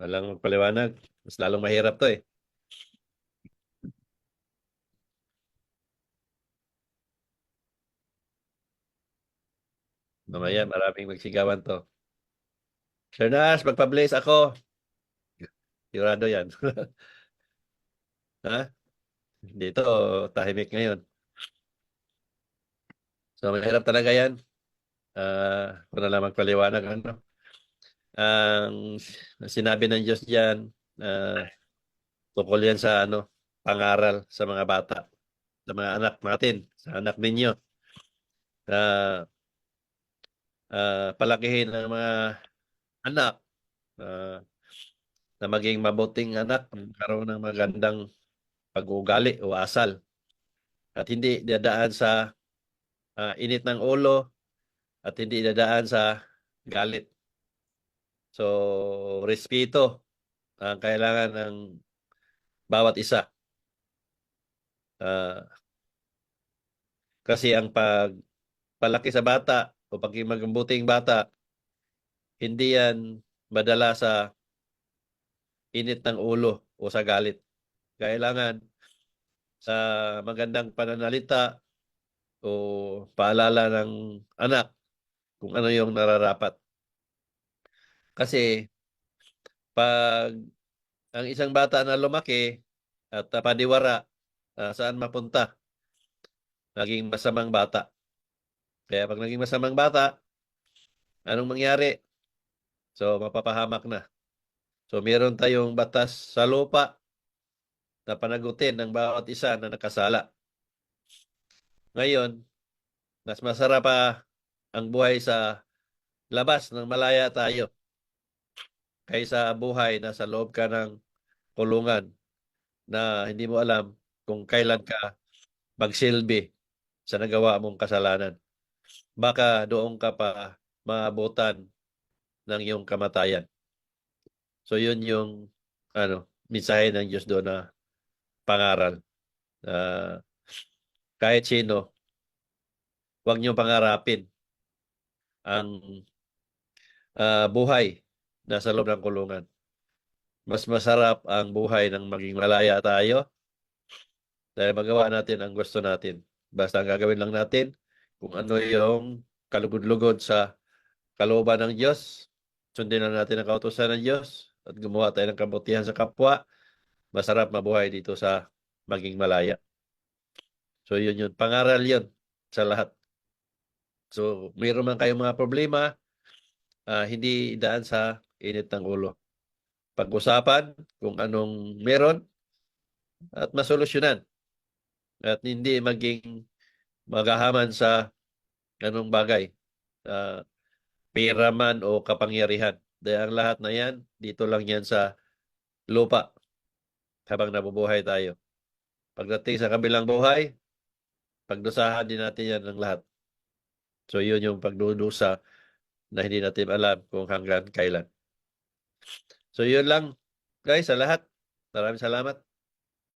Walang magpaliwanag. Mas lalong mahirap to eh. Mamaya maraming magsigawan to. Sir Nas, magpa-blaze ako. Sigurado yan. ha? Dito, tahimik ngayon. So, mahirap talaga yan. Ah, kung na lang magpaliwanag ano. Ang sinabi ng Diyos diyan, ah, tungkol yan sa ano, pangaral sa mga bata, sa mga anak natin, sa anak ninyo. Na ah, palakihin ng mga anak ah, na maging mabuting anak, magkaroon ng magandang pag-uugali o asal. At hindi dadaan sa ah, init ng ulo at hindi dadaan sa galit. So, respeto ang kailangan ng bawat isa. Ah, kasi ang pag palaki sa bata o pagiging magambuting bata, hindi yan madala sa init ng ulo o sa galit. Kailangan sa magandang pananalita o paalala ng anak kung ano yung nararapat. Kasi pag ang isang bata na lumaki at uh, paniwara ah, saan mapunta, naging masamang bata. Kaya pag naging masamang bata, anong mangyari? So, mapapahamak na. So, meron tayong batas sa lupa na panagutin ng bawat isa na nakasala. Ngayon, mas masarap pa ang buhay sa labas ng malaya tayo kaysa buhay na sa loob ka ng kulungan na hindi mo alam kung kailan ka magsilbi sa nagawa mong kasalanan. Baka doon ka pa maabutan ng iyong kamatayan. So yun yung ano, mensahe ng Diyos doon na pangaral. Uh, kahit sino, huwag niyo pangarapin ang uh, buhay na sa loob ng kulungan. Mas masarap ang buhay ng maging malaya tayo dahil magawa natin ang gusto natin. Basta ang gagawin lang natin kung ano yung kalugod-lugod sa kalooban ng Diyos. Sundin na natin ang kautosan ng Diyos at gumawa tayo ng kabutihan sa kapwa. Masarap mabuhay dito sa maging malaya. So yun yun. Pangaral yun sa lahat. So mayroon man kayong mga problema, uh, hindi daan sa init ng ulo. Pag-usapan kung anong meron at masolusyonan. At hindi maging maghahaman sa anong bagay. Uh, pera man o kapangyarihan. Dahil ang lahat na yan, dito lang yan sa lupa habang nabubuhay tayo. Pagdating sa kabilang buhay, pagdusahan din natin yan ng lahat. So yun yung pagdudusa na hindi natin alam kung hanggang kailan. So yun lang guys sa lahat. Maraming salamat.